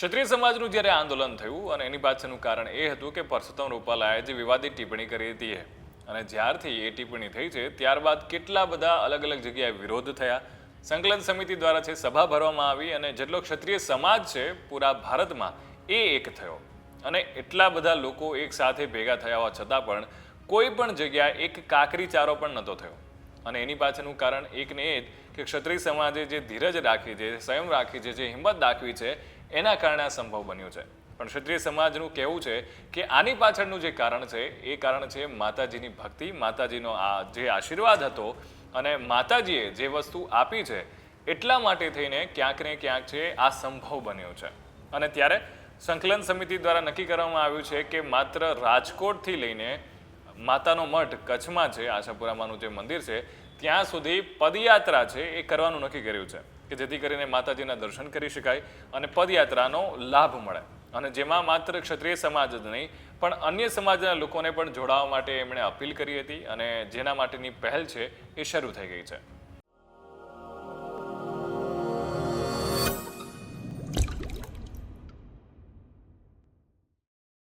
ક્ષત્રિય સમાજનું જ્યારે આંદોલન થયું અને એની પાછળનું કારણ એ હતું કે પરસોત્તમ રૂપાલાએ જે વિવાદિત ટિપ્પણી કરી હતી અને જ્યારથી એ ટિપ્પણી થઈ છે, ત્યારબાદ કેટલા બધા અલગ અલગ જગ્યાએ વિરોધ થયા. સંકલન સમિતિ દ્વારા છે સભા ભરવામાં આવી અને જેટલો ક્ષત્રિય સમાજ છે પૂરા ભારતમાં એ એક થયો. અને એટલા બધા લોકો એક સાથે ભેગા થયા હોવા છતાં પણ કોઈ પણ જગ્યાએ એક કાકરી ચારો પણ નહોતો થયો. અને એની પાછળનું કારણ એક ને એ જ કે ક્ષત્રિય સમાજે જે ધીરજ રાખી છે, સંયમ રાખી છે, જે હિંમત દાખવી છે એના કારણે આ સંભવ બન્યું છે. પણ ક્ષત્રિય સમાજનું કહેવું છે કે આની પાછળનું જે કારણ છે, એ કારણ છે માતાજીની ભક્તિ, માતાજીનો આ જે આશીર્વાદ હતો અને માતાજીએ જે વસ્તુ આપી છે, એટલા માટે થઈને ક્યાંક ને ક્યાંક છે આ સંભવ બન્યો છે. અને ત્યારે સંકલન સમિતિ દ્વારા નક્કી કરવામાં આવ્યું છે કે માત્ર રાજકોટથી લઈને માતાનો મઠ કચ્છમાં છે, આશાપુરામાનું જે મંદિર છે, ત્યાં સુધી પદયાત્રા છે એ કરવાનું નક્કી કર્યું છે કે જેથી કરીને માતાજીના દર્શન કરી શકાય અને પદયાત્રાનો લાભ મળે. અને જેમાં માત્ર ક્ષત્રિય સમાજ જ નહીં, પણ અન્ય સમાજના લોકોને પણ જોડાવા માટે એમણે અપીલ કરી હતી અને જેના માટેની પહેલ છે એ શરૂ થઈ ગઈ છે.